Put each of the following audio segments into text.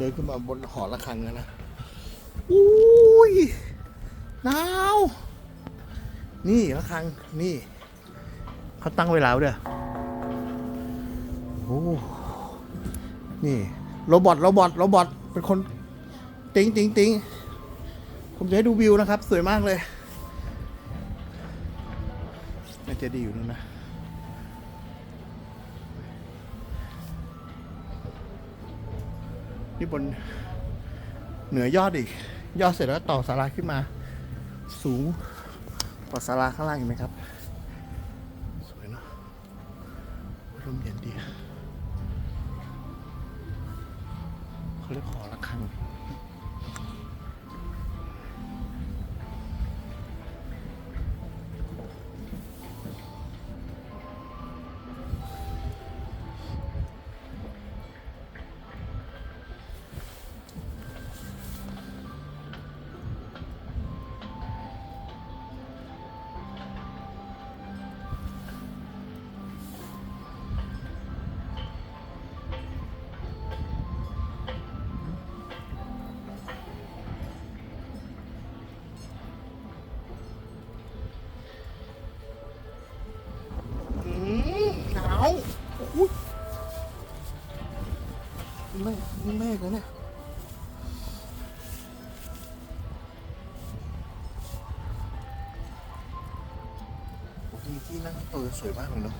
เดินขึ้นมาบนหอระฆังแล้วนะ อุ้ย หนาว นี่ระฆัง นี่ เขาตั้งเวลาไว้ด้วยโอ้นี่ โรบอท โรบอท โรบอท เป็นคน ติ๊งติ๊งติ๊งผมจะให้ดูวิวนะครับ สวยมากเลยน่าจะดีอยู่นู่นนะ นี่บนเหนือยอดอีก ยอดเสร็จแล้วต่อศาลาขึ้นมา สูงกว่าศาลาข้างล่างอีกไหมครับ สวยเนาะร่มเย็นดีเขาเรียกหอระฆัง อุ้ยแม่นี่แม่กันเนี่ยโอ้ที่ที่นั่งเออสวยมากเลยเนาะ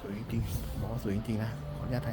สวยจริงๆบอกว่าสวยจริงๆนะขออนุญาตถ่าย